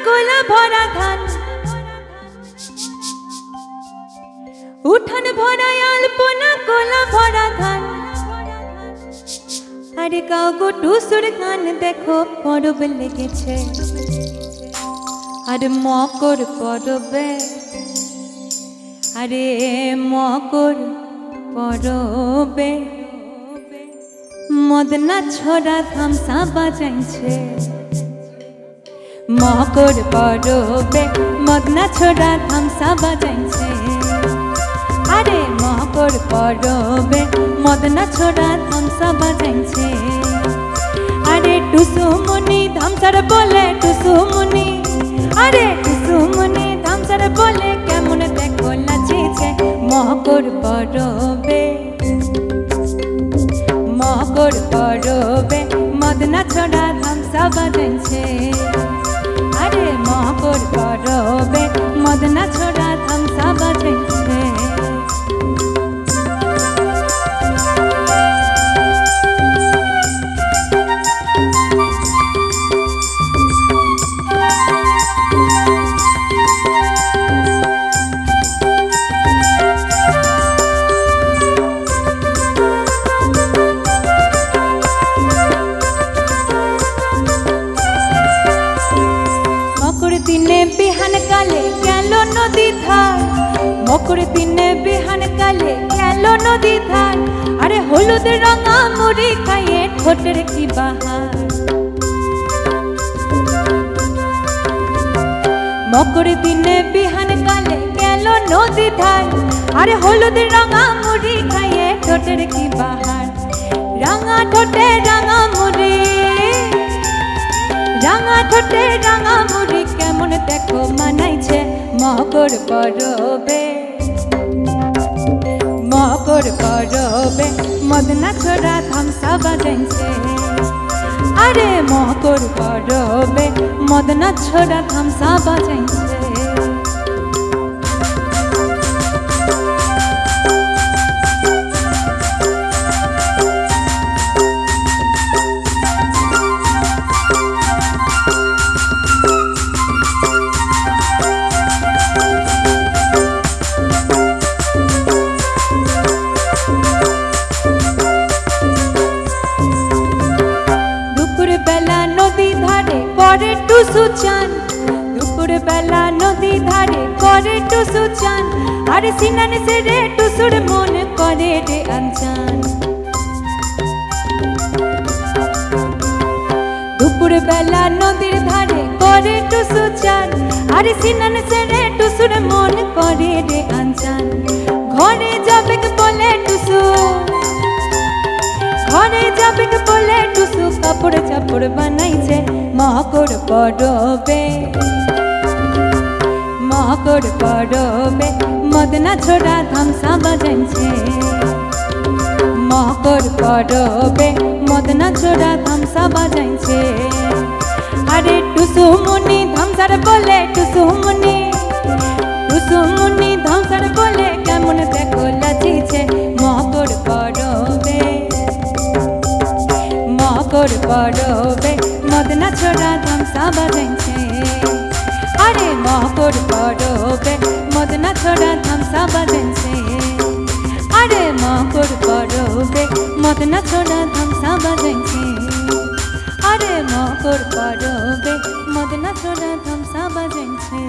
উঠান ভরা ধান। উঠান ভরা আলপনা কোলা ভরা ধান। আরে কাউগো টুসুর গান, দেখো পরব লেগেছে। আরে মকর পরবে। আরে মকর পরবে। মদনা ছড়া থামসা বাজাইছে। মকর পরবে মদনা ছড়া থামসা বাজাইছে। আরে মকর পরবে, মদনা ছড়া থামসা বাজাইছে। আরে টুসু মুনি বলে টুসু মুনি আরে টুসু মুনি বলে কেমন দেখো নাচিছে। মকর পরবে মকর পরবে, মদনা ছড়া ধামসা বাজাইছে। আরে মকর পরবে মদনা ছড়া দিনে বিহান কালে গেল নদী ধার। মকর দিনে বিহান কালে গেল নদী ধার। আরে হলুদ রঙা মুড়ি খাইয়ে ঠোঁটের কি বাহার। মকর দিনে বিহান কালে গেল নদী ধার। আরে হলুদ রঙা মুড়ি খাইয়ে ঠোঁটের কি বাহার। রাঙা ঠোঁটে রাঙা মুড়ি। রাঙা ঠোঁটে দেখো মানাইছে মকর পরবে। মকর পরবে মদনা ছোড়া সাবা বাজাইছে। আরে মকর পরবে মদনা ছোড়া সাবা বাজাইছে। টুসু চান। দুপুর বেলা নদী ধারে করে টুসু চান। আর সিনান সেরে টুসুর মন করে রে আনচান। দুপুর বেলা নদীর ধারে করে টুসু চান। আর সিনান সেরে টুসুর মন করে রে আনচান। ঘরে যাবে বলে টুসু। ঘরে যাবে বলে টুসু। কাপড় চাপড় বানাইছে। মকর পরবে মকর পরবে মদনা ছোড়া ধামসা বাজাইছে। মকর পরবে মদনা ছোড়া ধামসা বাজাইছে। আরে টুসু মুনি ধামসার বলে, টুসু মুনি। টুসু মুনি ধামসার বলে, কেমন দেখো লাচিছে। মকর পরবে মকর পরবে মদনা ছোড়া ধামসা বাজাইছে আরে মকর পরবে, মদনা ছোড়া ধামসা বাজাইছে আরে মকর পরবে, মদনা ছোড়া ধামসা বাজাইছে আরে মকর পরবে, মদনা ছোড়া ধামসা বাজাইছে